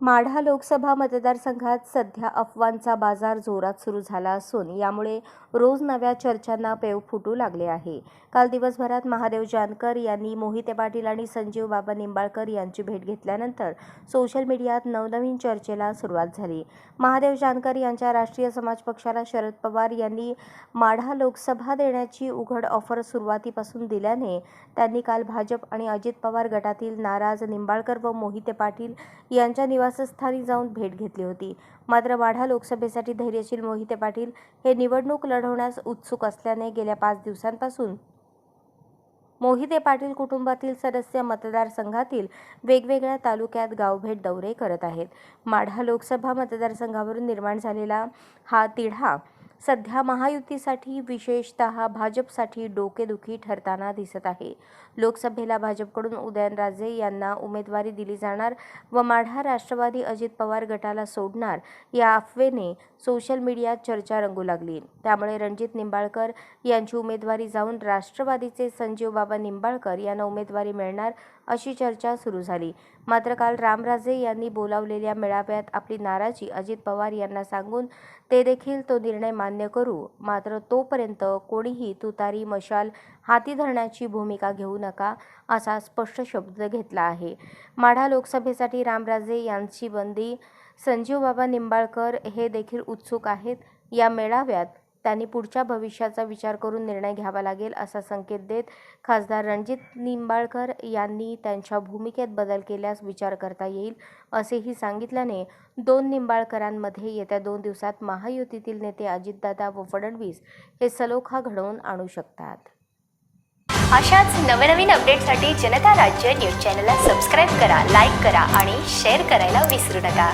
माढा लोकसभा मतदारसंघात सध्या अफवांचा बाजार जोरात सुरू झाला असून यामुळे रोज नव्या चर्चांना पेव फुटू लागले आहे. काल दिवसभरात महादेव जानकर यांनी मोहिते पाटील आणि संजीव बाबा निंबाळकर यांची भेट घेतल्यानंतर सोशल मीडियात नवनवीन चर्चेला सुरुवात झाली. महादेव जानकर यांच्या राष्ट्रीय समाज पक्षाला शरद पवार यांनी माढा लोकसभा देण्याची उघड ऑफर सुरुवातीपासून दिल्याने त्यांनी काल भाजप आणि अजित पवार गटातील नाराज निंबाळकर व मोहिते पाटील यांच्या निवासस्थानी जाऊन भेट घेतली होती. मात्र माढा लोकसभेसाठी धैर्यशील मोहिते पाटील हे निवडणूक लढवण्यास उत्सुक असल्याने गेल्या पाच दिवसांपासून मोहिते पाटील कुटुंबातील सदस्य मतदारसंघातील वेगवेगळ्या तालुक्यात गावभेट दौरे करत आहेत. माढा लोकसभा मतदारसंघावरून निर्माण झालेला हा तिढा सध्या महायुतीसाठी विशेषतः भाजपसाठी डोकेदुखी ठरताना दिसत आहे. लोकसभेला भाजपकडून उदयनराजे यांना उमेदवारी दिली जाणार व माढा राष्ट्रवादी अजित पवार गटाला सोडणार या अफवेने सोशल मीडियात चर्चा रंगू लागली. त्यामुळे रणजित निंबाळकर यांची उमेदवारी जाऊन राष्ट्रवादीचे संजीव बाबा निंबाळकर यांना उमेदवारी मिळणार अशी चर्चा सुरू झाली. मात्र काल रामराजे यांनी बोलावलेल्या मेळाव्यात आपली नाराजी अजित पवार यांना सांगून ते देखील तो निर्णय मान्य करू. मात्र तोपर्यंत कोणीही तुतारी मशाल हाती धरण्याची भूमिका घेऊ नका असा स्पष्ट शब्द घेतला आहे. माढा लोकसभेसाठी रामराजे यांची बंदी संजीव बाबा निंबाळकर हे देखील उत्सुक आहेत. या मेळाव्यात त्यांनी पुढच्या भविष्याचा विचार करून निर्णय घ्यावा लागेल असा संकेत देत खासदार रणजित निंबाळकर यांनी त्यांच्या भूमिकेत बदल केल्यास विचार करता येईल असेही सांगितल्याने दोन निंबाळकरांमध्ये येत्या दोन दिवसात महायुतीतील नेते अजितदादा व फडणवीस हे सलोखा घडवून आणू शकतात. अशाच नवनवीन अपडेटसाठी जनता राज्य न्यूज चॅनलला सबस्क्राईब करा लाईक करा आणि शेअर करायला विसरू नका.